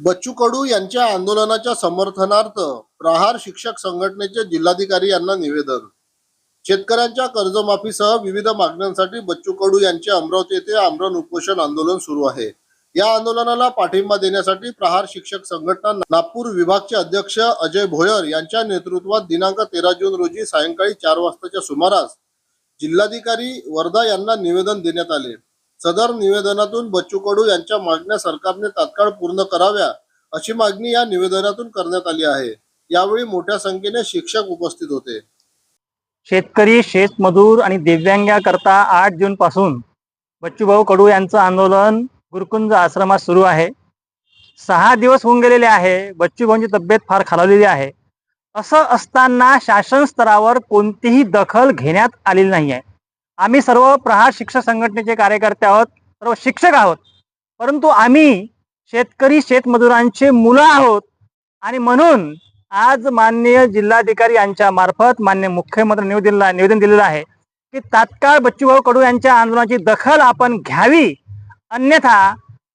बच्चू कडू यांच्या आंदोलनाच्या समर्थनार्थ प्रहार शिक्षक संघटनेचे जिल्हाधिकारी यांना निवेदन. शेतकऱ्यांच्या कर्जमाफीसह विविध मागण्यांसाठी बच्चू कडू यांचे अमरावती येथे आमरण उपोषण आंदोलन सुरू आहे. या आंदोलनाला पाठिंबा देण्यासाठी प्रहार शिक्षक संघटना नागपूर विभागचे अध्यक्ष अजय भोयर यांच्या नेतृत्वात दिनांक तेरा जून रोजी सायंकाळी चार वाजताच्या सुमारास जिल्हाधिकारी वर्धा यांना निवेदन देण्यात आले. सदर निवेदनातून बच्चू कडू यांच्या मागण्या सरकारने तात्काळ पूर्ण कराव्या अशी मागणी या निवेदनातून करण्यात आली आहे. यावेळी मोठ्या संख्येने शिक्षक उपस्थित होते. शेतकरी शेतमजूर आणि दिव्यांगाकरता आठ जून पासून बच्चूभाऊ कडू यांचं आंदोलन गुरुकुंज आश्रमात सुरू आहे. सहा दिवस होऊन गेलेले आहे. बच्चूभाऊंची तब्येत फार खालावलेली आहे. असं असताना शासन स्तरावर कोणतीही दखल घेण्यात आलेली नाही आहे आम्ही सर्व प्रहार शिक्षक संघटनेचे कार्यकर्ते आहोत सर्व शिक्षक आहोत. परंतु आम्ही शेतकरी शेतमजुरांचे मुलं आहोत. आणि म्हणून आज माननीय जिल्हाधिकारी यांच्या मार्फत मान्य मुख्यमंत्री निवेदन निवेदन दिलेलं आहे की तात्काळ बच्चूभाऊ कडू यांच्या आंदोलनाची दखल आपण घ्यावी. अन्यथा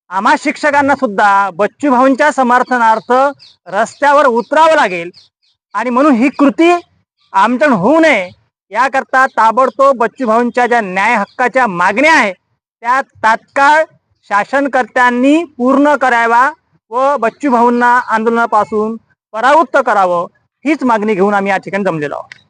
आम्हा शिक्षकांना सुद्धा बच्चूभाऊंच्या समर्थनार्थ रस्त्यावर उतरावं लागेल. आणि म्हणून ही कृती आमच्याकडून होऊ नये. याकरता ताबडतोब बच्चूभाऊंच्या ज्या न्याय हक्काच्या मागण्या आहे त्या तात्काळ शासनकर्त्यांनी पूर्ण करावा व बच्चूभाऊंना आंदोलनापासून परावृत्त करावं हीच मागणी घेऊन आम्ही या ठिकाणी जमलेलो आहोत.